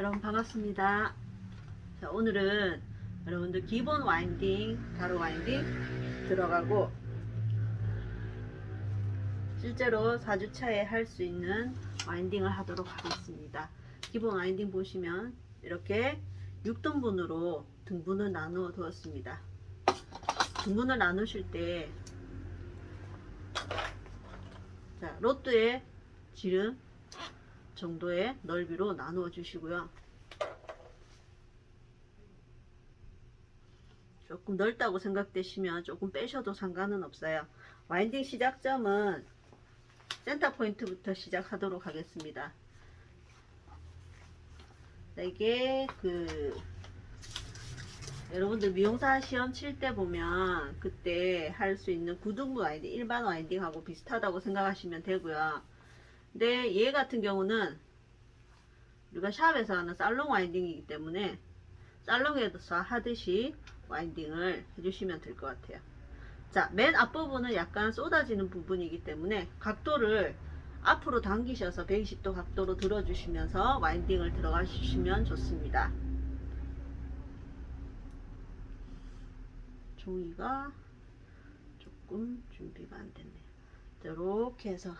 여러분 반갑습니다. 자, 오늘은 여러분들 기본 와인딩, 가로 와인딩 들어가고 실제로 4주차에 할 수 있는 와인딩을 하도록 하겠습니다. 기본 와인딩 보시면 이렇게 6등분으로 등분을 나누어 두었습니다. 등분을 나누실 때 자, 로또의 지름 정도의 넓이로 나누어 주시고요. 조금 넓다고 생각되시면 조금 빼셔도 상관은 없어요. 와인딩 시작점은 센터 포인트부터 시작하도록 하겠습니다. 자, 이게 그 여러분들 미용사 시험 칠 때 보면 그때 할 수 있는 구등부 와인딩, 일반 와인딩하고 비슷하다고 생각하시면 되고요. 근데 얘 같은 경우는 우리가 샵에서 하는 살롱 와인딩이기 때문에 살롱에서 하듯이 와인딩을 해주시면 될 것 같아요. 자, 맨 앞부분은 약간 쏟아지는 부분이기 때문에 각도를 앞으로 당기셔서 120도 각도로 들어주시면서 와인딩을 들어가 주시면 좋습니다. 종이가 조금 준비가 안 됐네요. 자, 이렇게 해서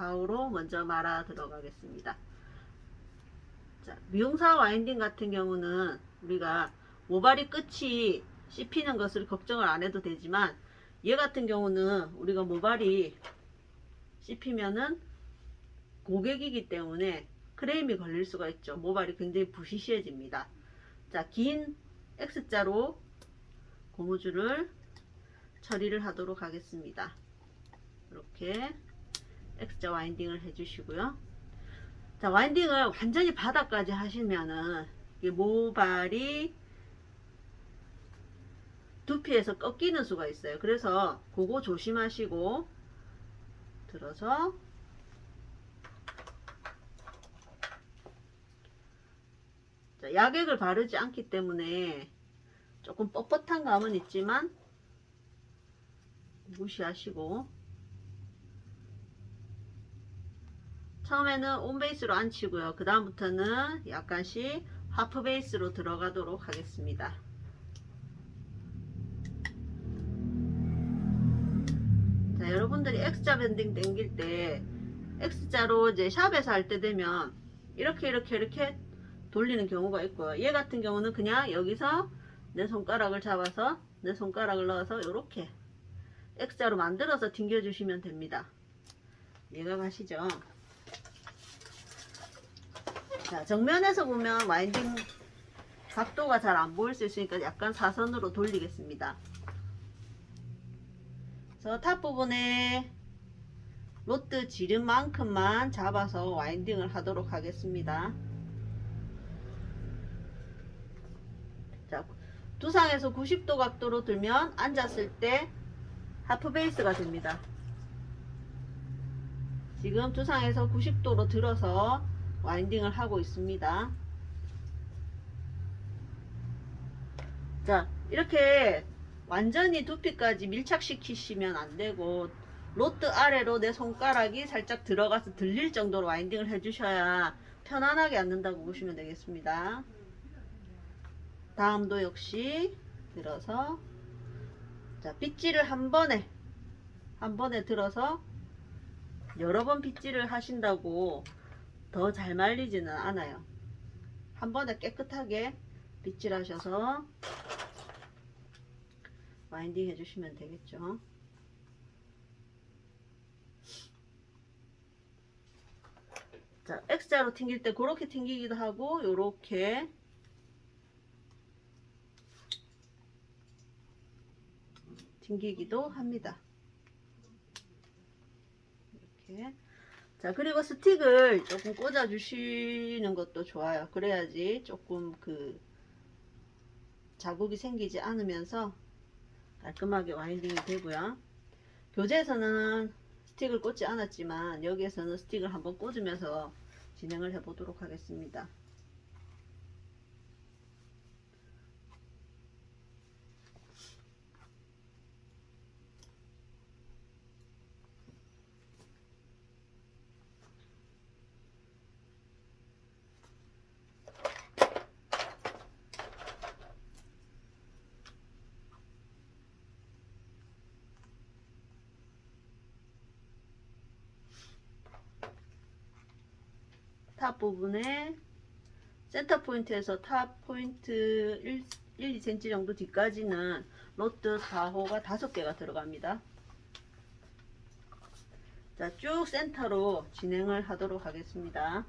사우로 먼저 말아 들어가겠습니다. 자, 미용사 와인딩 같은 경우는 우리가 모발이 끝이 씹히는 것을 걱정을 안 해도 되지만 얘 같은 경우는 우리가 모발이 씹히면은 고객이기 때문에 크레임이 걸릴 수가 있죠. 모발이 굉장히 부시시해집니다. 자, 긴 X자로 고무줄을 처리를 하도록 하겠습니다. 이렇게 X자 와인딩을 해주시고요. 자, 와인딩을 완전히 바닥까지 하시면은 이 모발이 두피에서 꺾이는 수가 있어요. 그래서 그거 조심하시고 들어서 자, 약액을 바르지 않기 때문에 조금 뻣뻣한 감은 있지만 무시하시고 처음에는 온 베이스로 안 치고요. 그 다음부터는 약간씩 하프 베이스로 들어가도록 하겠습니다. 자, 여러분들이 X자 밴딩 당길 때 X자로 이제 샵에서 할 때 되면 이렇게 이렇게 이렇게 돌리는 경우가 있고요. 얘 같은 경우는 그냥 여기서 내 손가락을 잡아서 내 손가락을 넣어서 이렇게 X자로 만들어서 튕겨 주시면 됩니다. 이해가 가시죠? 자, 정면에서 보면 와인딩 각도가 잘 안 보일 수 있으니까 약간 사선으로 돌리겠습니다. 그래서 탑 부분에 로트 지름만큼만 잡아서 와인딩을 하도록 하겠습니다. 자, 두상에서 90도 각도로 들면 앉았을 때 하프 베이스가 됩니다. 지금 두상에서 90도로 들어서 와인딩을 하고 있습니다. 자, 이렇게 완전히 두피까지 밀착시키시면 안 되고 로트 아래로 내 손가락이 살짝 들어가서 들릴 정도로 와인딩을 해주셔야 편안하게 앉는다고 보시면 되겠습니다. 다음도 역시 들어서 자 빗질을 한 번에 한 번에 들어서 여러 번 빗질을 하신다고 더 잘 말리지는 않아요. 한 번에 깨끗하게 빗질하셔서 와인딩 해주시면 되겠죠. 자, X자로 튕길 때 그렇게 튕기기도 하고 요렇게 튕기기도 합니다. 이렇게 자 그리고 스틱을 조금 꽂아 주시는 것도 좋아요. 그래야지 조금 그 자국이 생기지 않으면서 깔끔하게 와인딩이 되고요. 교재에서는 스틱을 꽂지 않았지만 여기에서는 스틱을 한번 꽂으면서 진행을 해 보도록 하겠습니다. 탑 부분에 센터 포인트에서 탑 포인트 1, 1 2cm 정도 뒤까지는 로트 4호가 5개가 들어갑니다. 자, 쭉 센터로 진행을 하도록 하겠습니다.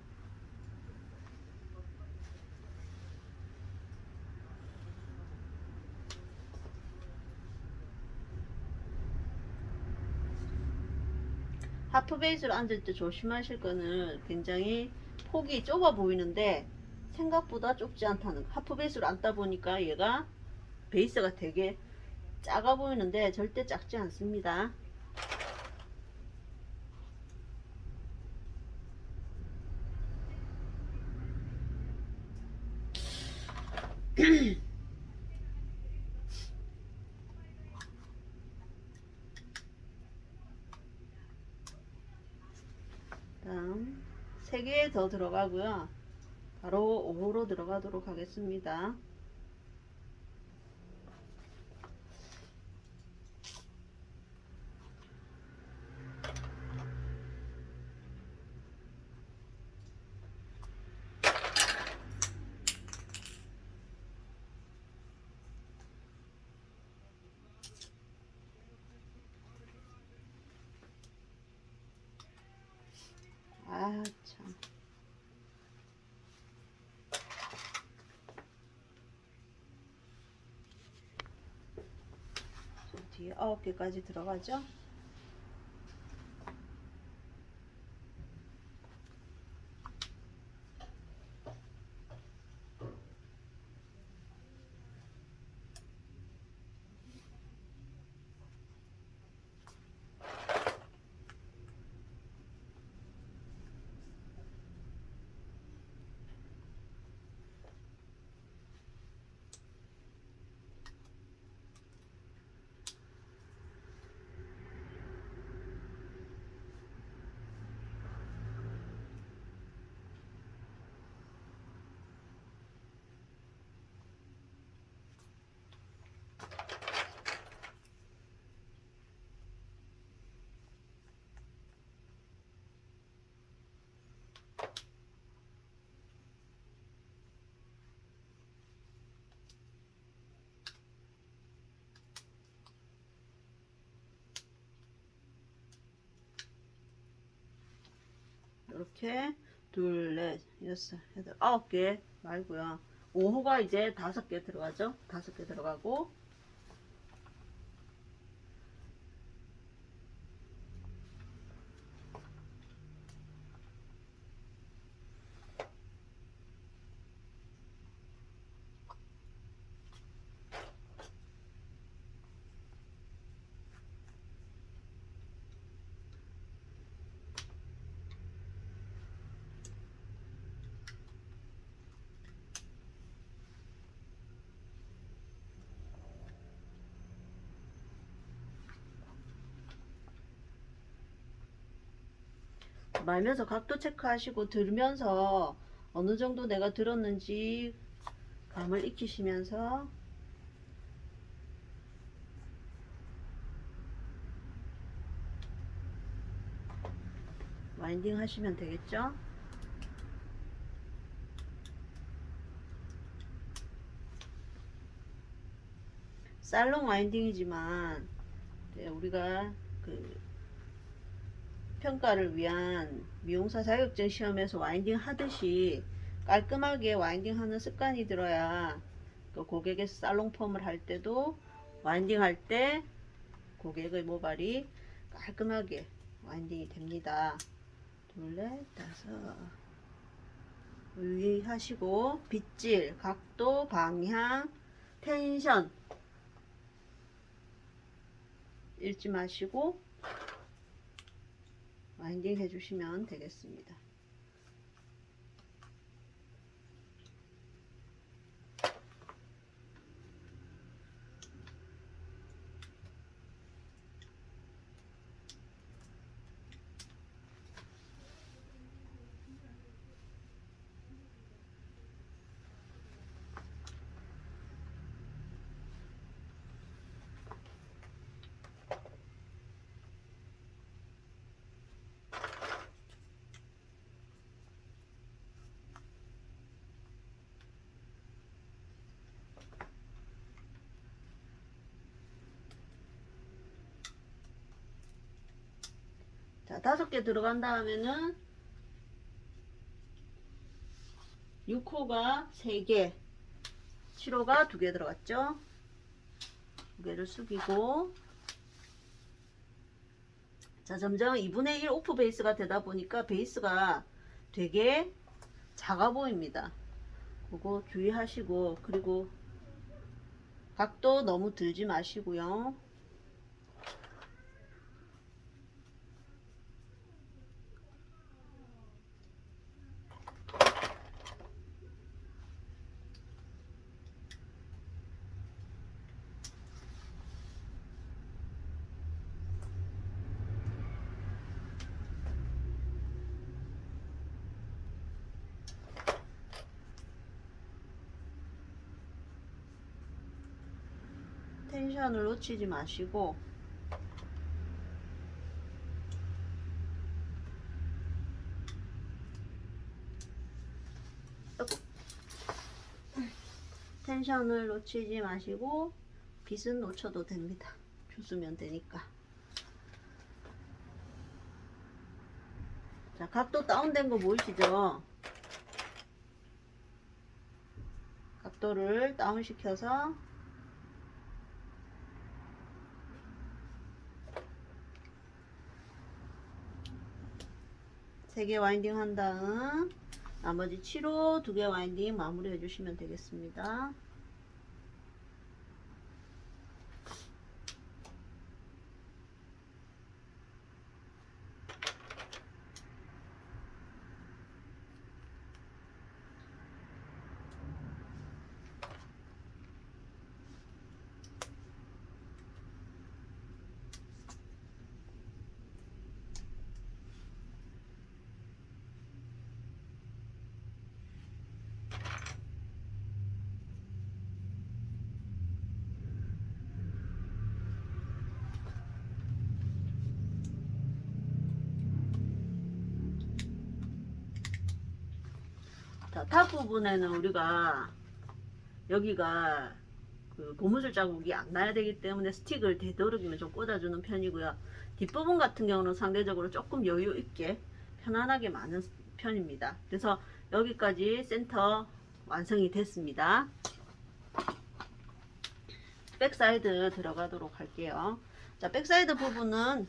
하프 베이스로 앉을 때 조심하실 거는 굉장히 폭이 좁아 보이는데 생각보다 좁지 않다는 거. 하프 베이스로 앉다 보니까 얘가 베이스가 되게 작아 보이는데 절대 작지 않습니다. 다음 3 개 더 들어가고요. 바로 5호로 들어가도록 하겠습니다. 아, 참. 저 뒤에 개까지 들어가죠? 이렇게 둘, 넷, 여섯, 여덟, 아홉 개 말고요. 5호가 이제 다섯 개 들어가죠? 다섯 개 들어가고 말면서 각도 체크하시고 들으면서 어느 정도 내가 들었는지 감을 익히시면서 와인딩 하시면 되겠죠? 살롱 와인딩이지만 네, 우리가 그 평가를 위한 미용사 자격증 시험에서 와인딩 하듯이 깔끔하게 와인딩 하는 습관이 들어야 그 고객의 살롱 펌을 할 때도 와인딩 할 때 고객의 모발이 깔끔하게 와인딩이 됩니다. 둘, 넷, 다섯. 유의하시고 빗질, 각도, 방향, 텐션 잃지 마시고 와인딩 해주시면 되겠습니다. 자, 다섯 개 들어간 다음에는 6호가 3개, 7호가 2개 들어갔죠? 두 개를 숙이고 자, 점점 2분의 1 오프 베이스가 되다 보니까 베이스가 되게 작아 보입니다. 그거 주의하시고 그리고 각도 너무 들지 마시고요. 텐션을 놓치지 마시고. 텐션을 놓치지 마시고 빗은 놓쳐도 됩니다. 주스면 되니까. 자, 각도 다운된 거 보이시죠? 각도를 다운시켜서 세 개 와인딩 한 다음 나머지 7호 두 개 와인딩 마무리 해주시면 되겠습니다. 자, 탑 부분에는 우리가 여기가 그 고무줄 자국이 안 나야 되기 때문에 스틱을 되도록이면 좀 꽂아주는 편이고요. 뒷부분 같은 경우는 상대적으로 조금 여유 있게 편안하게 많은 편입니다. 그래서 여기까지 센터 완성이 됐습니다. 백사이드 들어가도록 할게요. 자, 백사이드 부분은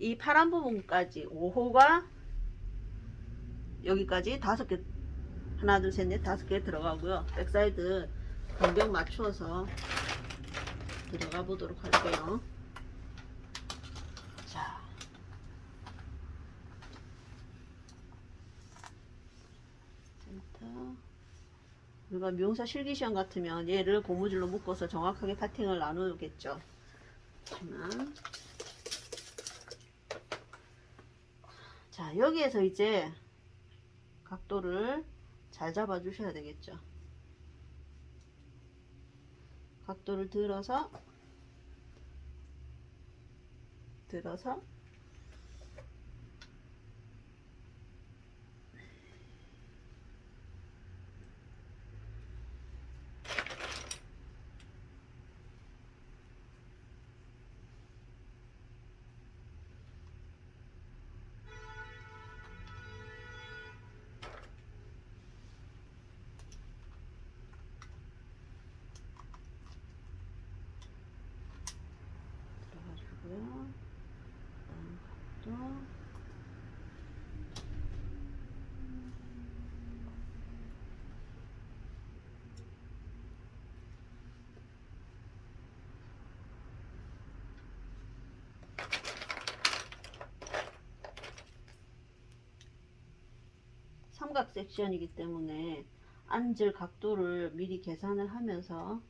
이 파란 부분까지 5호가 여기까지 다섯 개 하나 둘 셋 넷 다섯 개 들어가고요. 백사이드 간격 맞추어서 들어가 보도록 할게요. 자. 센터. 우리가 미용사 실기시험 같으면 얘를 고무줄로 묶어서 정확하게 파팅을 나누겠죠. 하지만. 자 여기에서 이제 각도를 잘 잡아 주셔야 되겠죠. 각도를 들어서 들어서 들어가주고요. 그다음 각도. 삼각 섹션이기 때문에 앉을 각도를 미리 계산을 하면서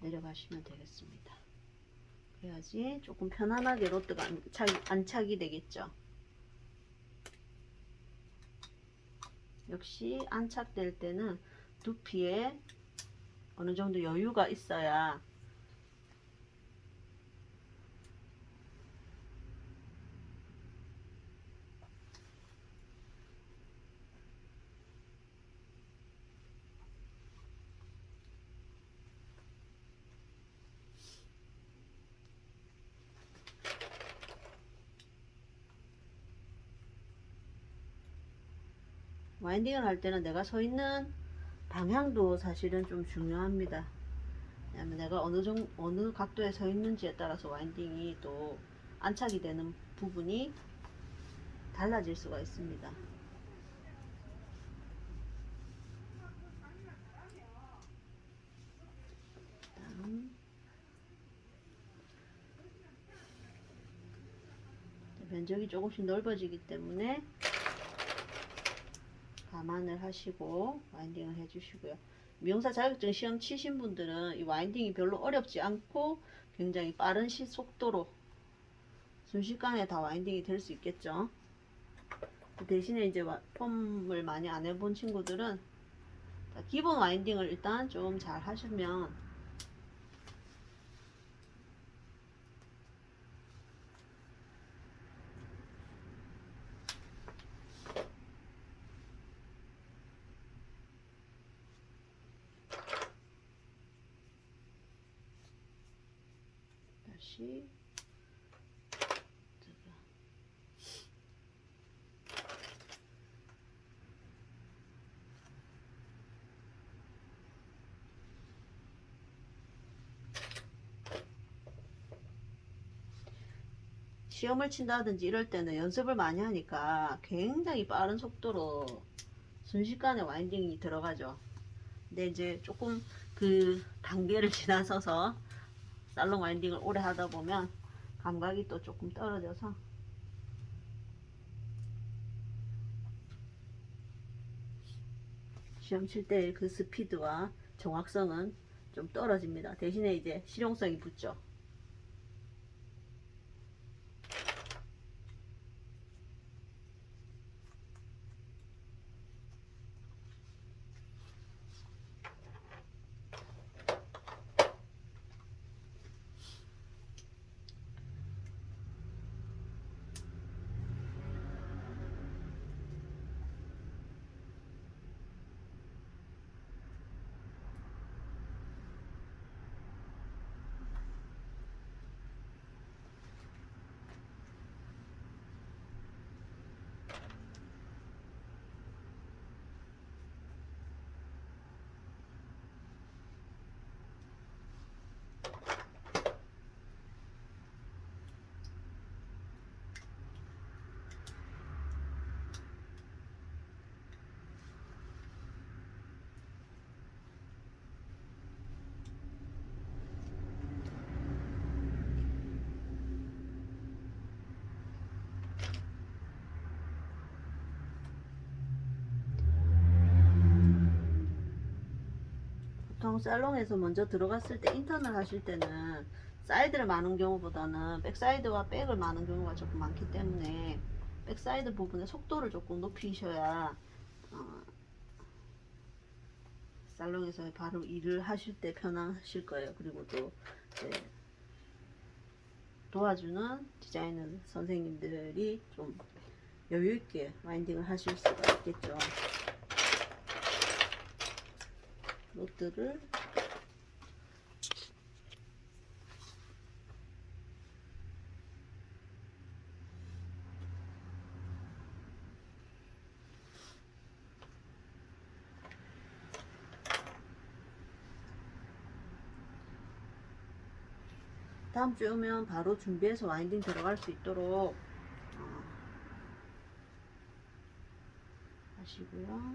내려가시면 되겠습니다. 그래야지 조금 편안하게 로드가 안착이, 안착이 되겠죠. 역시 안착될 때는 두피에 어느 정도 여유가 있어야 와인딩을 할 때는 내가 서 있는 방향도 사실은 좀 중요합니다. 왜냐면 내가 어느 정 어느 각도에 서 있는지에 따라서 와인딩이 또 안착이 되는 부분이 달라질 수가 있습니다. 다음. 면적이 조금씩 넓어지기 때문에 감안을 하시고 와인딩을 해주시고요. 미용사 자격증 시험 치신 분들은 이 와인딩이 별로 어렵지 않고 굉장히 빠른 시 속도로 순식간에 다 와인딩이 될 수 있겠죠. 대신에 이제 와- 폼을 많이 안 해본 친구들은 자, 기본 와인딩을 일단 좀 잘 하시면 제가 시험을 친다든지 이럴 때는 연습을 많이 하니까 굉장히 빠른 속도로 순식간에 와인딩이 들어가죠. 근데 이제 조금 그 단계를 지나서서 살롱 와인딩을 오래 하다 보면 감각이 또 조금 떨어져서 시험 칠 때 그 스피드와 정확성은 좀 떨어집니다. 대신에 이제 실용성이 붙죠. 보통 살롱에서 먼저 들어갔을 때 인턴을 하실 때는 사이드를 마는 경우보다는 백사이드와 백을 마는 경우가 조금 많기 때문에 백사이드 부분의 속도를 조금 높이셔야 어, 살롱에서 바로 일을 하실 때 편하실 거예요. 그리고 또 이제 도와주는 디자이너 선생님들이 좀 여유 있게 와인딩을 하실 수가 있겠죠. 로트를 다음 주에 오면 바로 준비해서 와인딩 들어갈 수 있도록 어, 하시고요.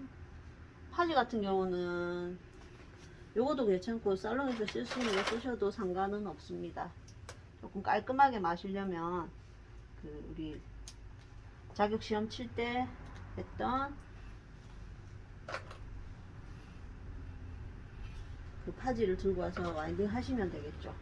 파지 같은 경우는 요것도 괜찮고 살롱에서 쓸 수 있는 거 쓰셔도 상관은 없습니다. 조금 깔끔하게 마시려면 그 우리 자격 시험 칠 때 했던 그 파지를 들고 와서 와인딩 하시면 되겠죠.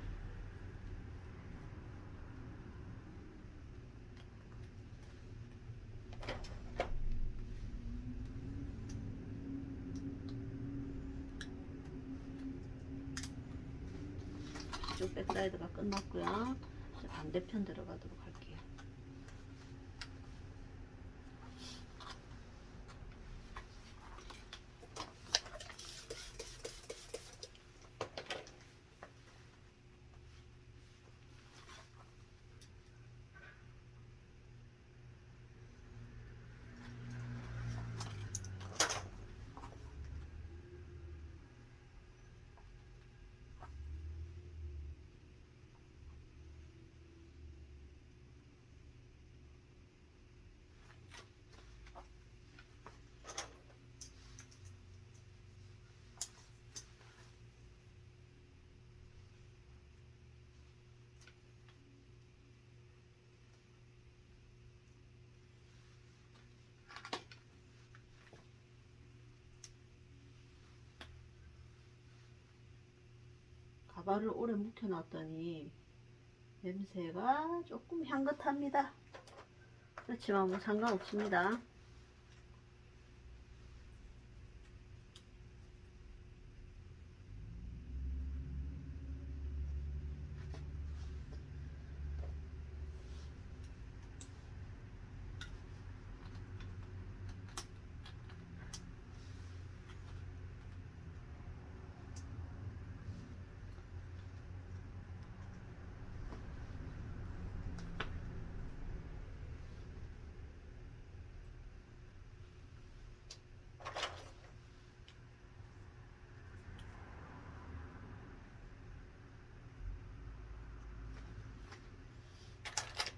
이쪽 백사이드가 끝났고요. 이제 반대편 들어가도록 할게요. 사과를 오래 묵혀놨더니 냄새가 조금 향긋합니다. 그렇지만 뭐 상관없습니다.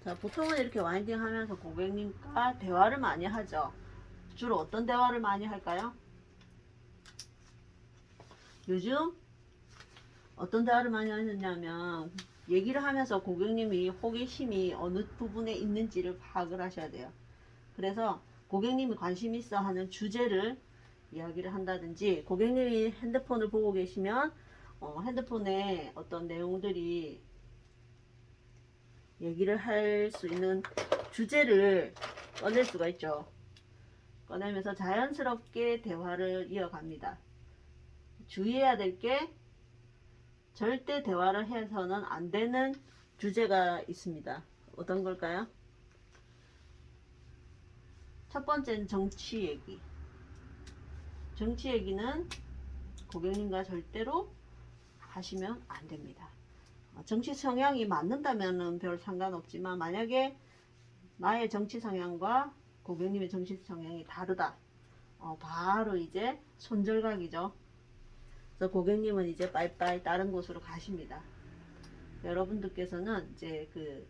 자, 보통은 이렇게 와인딩 하면서 고객님과 대화를 많이 하죠. 주로 어떤 대화를 많이 할까요? 요즘 어떤 대화를 많이 하느냐면 얘기를 하면서 고객님이 호기심이 어느 부분에 있는지를 파악을 하셔야 돼요. 그래서 고객님이 관심 있어 하는 주제를 이야기를 한다든지 고객님이 핸드폰을 보고 계시면 어, 핸드폰에 어떤 내용들이 얘기를 할 수 있는 주제를 꺼낼 수가 있죠. 꺼내면서 자연스럽게 대화를 이어갑니다. 주의해야 될 게 절대 대화를 해서는 안 되는 주제가 있습니다. 어떤 걸까요? 첫 번째는 정치 얘기. 정치 얘기는 고객님과 절대로 하시면 안 됩니다. 어, 정치 성향이 맞는다면 별 상관없지만 만약에 나의 정치 성향과 고객님의 정치 성향이 다르다. 어, 바로 이제 손절각이죠. 그래서 고객님은 이제 빠이빠이 다른 곳으로 가십니다. 여러분들께서는 이제 그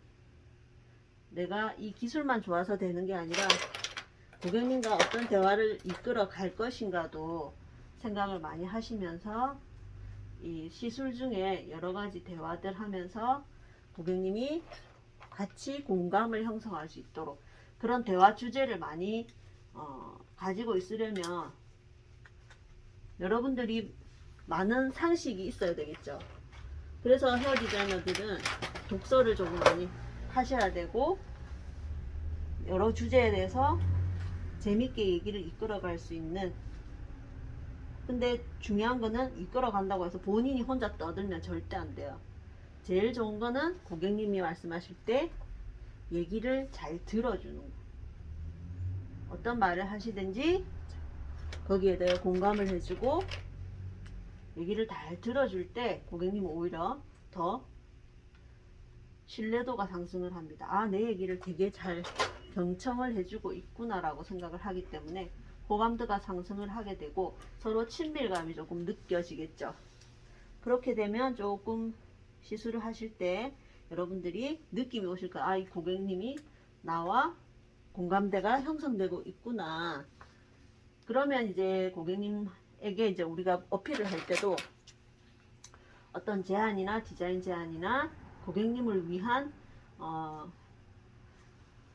내가 이 기술만 좋아서 되는 게 아니라 고객님과 어떤 대화를 이끌어 갈 것인가도 생각을 많이 하시면서 이 시술 중에 여러 가지 대화들 하면서 고객님이 같이 공감을 형성할 수 있도록 그런 대화 주제를 많이 어, 가지고 있으려면 여러분들이 많은 상식이 있어야 되겠죠. 그래서 헤어 디자이너들은 독서를 조금 많이 하셔야 되고 여러 주제에 대해서 재밌게 얘기를 이끌어 갈 수 있는 근데 중요한 거는 이끌어 간다고 해서 본인이 혼자 떠들면 절대 안 돼요. 제일 좋은 거는 고객님이 말씀하실 때 얘기를 잘 들어주는 거. 어떤 말을 하시든지 거기에 대해 공감을 해주고 얘기를 잘 들어줄 때 고객님은 오히려 더 신뢰도가 상승을 합니다. 아, 내 얘기를 되게 잘 경청을 해주고 있구나라고 생각을 하기 때문에 호감도가 상승을 하게 되고 서로 친밀감이 조금 느껴지겠죠. 그렇게 되면 조금 시술을 하실 때 여러분들이 느낌이 오실 거예요. 아, 이 고객님이 나와 공감대가 형성되고 있구나. 그러면 이제 고객님에게 이제 우리가 어필을 할 때도 어떤 제안이나 디자인 제안이나 고객님을 위한 어,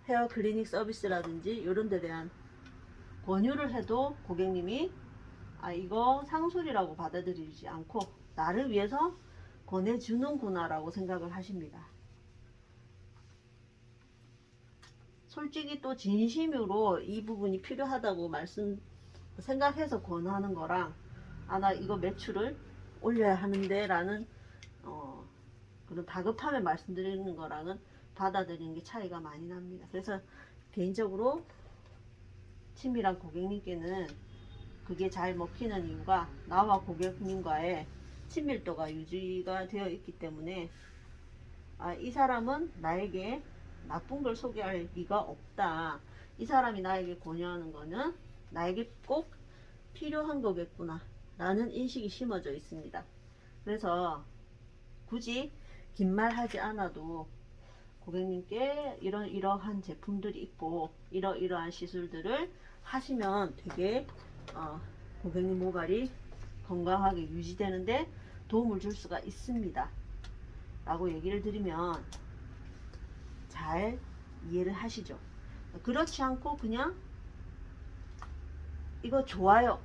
헤어 클리닉 서비스라든지 이런 데 대한 권유를 해도 고객님이 아 이거 상술이라고 받아들이지 않고 나를 위해서 권해주는구나 라고 생각을 하십니다. 솔직히 또 진심으로 이 부분이 필요하다고 말씀 생각해서 권하는 거랑 아 나 이거 매출을 올려야 하는데 라는 어, 그런 다급함에 말씀드리는 거랑은 받아들이는 게 차이가 많이 납니다. 그래서 개인적으로 친밀한 고객님께는 그게 잘 먹히는 이유가 나와 고객님과의 친밀도가 유지가 되어 있기 때문에 아, 이 사람은 나에게 나쁜 걸 소개할 리가 없다. 이 사람이 나에게 권유하는 거는 나에게 꼭 필요한 거겠구나. 라는 인식이 심어져 있습니다. 그래서 굳이 긴 말 하지 않아도 고객님께 이런 이러한 제품들이 있고 이러이러한 시술들을 하시면 되게 어, 고객님 모발이 건강하게 유지되는데 도움을 줄 수가 있습니다. 라고 얘기를 드리면 잘 이해를 하시죠. 그렇지 않고 그냥 이거 좋아요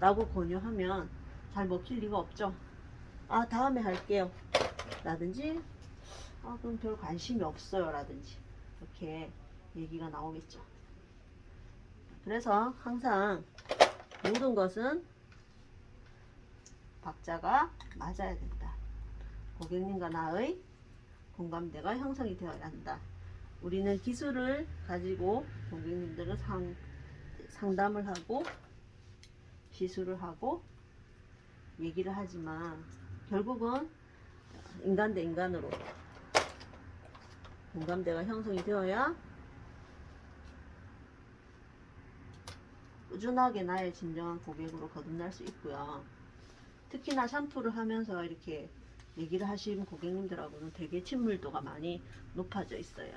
라고 권유하면 잘 먹힐 리가 없죠. 아 다음에 할게요 라든지 아 그럼 별 관심이 없어요 라든지 이렇게 얘기가 나오겠죠 그래서 항상 모든 것은 박자가 맞아야 된다. 고객님과 나의 공감대가 형성이 되어야 한다. 우리는 기술을 가지고 고객님들은 상, 상담을 하고 시술을 하고 얘기를 하지만 결국은 인간 대 인간으로 공감대가 형성이 되어야 꾸준하게 나의 진정한 고객으로 거듭날 수 있고요. 특히나 샴푸를 하면서 이렇게 얘기를 하시는 고객님들하고는 되게 친밀도가 많이 높아져 있어요.